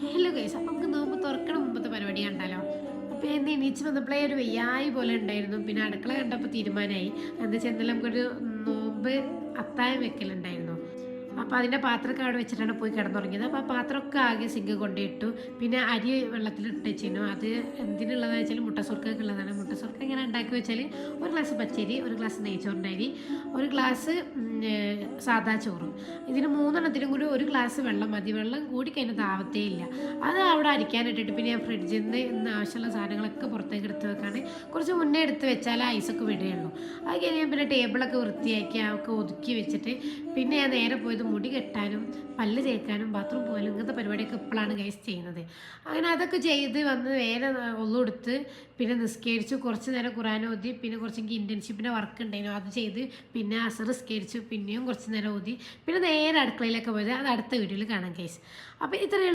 Hello guys അപ്പം നമുക്ക് നോമ്പ് തുറക്കണ മുമ്പത്തെ പരിപാടി കണ്ടാലോ? അപ്പോൾ എന്നെ എണീച്ച് വന്നപ്പോഴേ ഒരു വയ്യായി പോലെ ഉണ്ടായിരുന്നു. പിന്നെ അടുക്കള കണ്ടപ്പോൾ തീരുമാനമായി. എന്താ വെച്ചാൽ ഇന്നലെ നമുക്കൊരു നോമ്പ് അത്തായം വെക്കലുണ്ടായിരുന്നു. അപ്പോൾ അതിന്റെ പാത്രമൊക്കെ അവിടെ വെച്ചിട്ടാണ് പോയി കിടന്നുറങ്ങിയത്. അപ്പോൾ ആ പാത്രമൊക്കെ ആകെ സിങ്ക് കൊണ്ടിട്ടു. പിന്നെ അരി വെള്ളത്തിലിട്ട് വെച്ചിരുന്നു അത് എന്തിനുള്ളതെന്ന് വെച്ചാൽ മുട്ടസുർക്കൊക്കെ ഉള്ളതാണ്. മുട്ടസുർക്ക ഇങ്ങനെ ഉണ്ടാക്കി വെച്ചാൽ ഒരു ഗ്ലാസ് പച്ചരി ഒരു ഗ്ലാസ് നെയ്ച്ചോറിന്റെ അരി ഒരു ഗ്ലാസ് സാധാ ചോറും. ഇതിന് മൂന്നെണ്ണത്തിനും കൂടി ഒരു ഗ്ലാസ് വെള്ളം മതി. വെള്ളം കൂടി കഴിഞ്ഞാൽ താവത്തേ ഇല്ല അത് അവിടെ അരിക്കാനിട്ടിട്ട് പിന്നെ ഫ്രിഡ്ജിൽ നിന്ന് ഇന്ന് ആവശ്യമുള്ള സാധനങ്ങളൊക്കെ വെക്കാണ് കുറച്ച് മുന്നേ എടുത്ത് വെച്ചാൽ ഐസൊക്കെ വിടുകയുള്ളൂ. അത് കഴിഞ്ഞാൽ പിന്നെ ടേബിളൊക്കെ വൃത്തിയാക്കി ഒക്കെ ഒതുക്കി വെച്ചിട്ട് പിന്നെ ഞാൻ നേരെ പോയത് മുടി കെട്ടാനും പല്ല് തേക്കാനും ബാത്റൂം പോകാനും ഇങ്ങനത്തെ പരിപാടിയൊക്കെ ഇപ്പോഴാണ് ഗൈസ് ചെയ്യുന്നത്. അങ്ങനെ അതൊക്കെ ചെയ്ത് വന്ന് വേറെ ഒന്നും എടുത്ത് പിന്നെ നിസ്കരിച്ചു. കുറച്ച് നേരം ഖുറാൻ ഓതി പിന്നെ കുറച്ച് എനിക്ക് ഇന്റേൺഷിപ്പിന്റെ വർക്ക് ഉണ്ടായിരുന്നു അത് ചെയ്ത് പിന്നെ അസർ നിസ്കരിച്ചു. പിന്നെയും കുറച്ച് നേരം ഓതി. പിന്നെ നേരെ അടുക്കളയിലൊക്കെ പോയത്. അത് അടുത്ത വീഡിയോയിൽ കാണാം ഗൈസ് അപ്പോൾ ഇത്രയും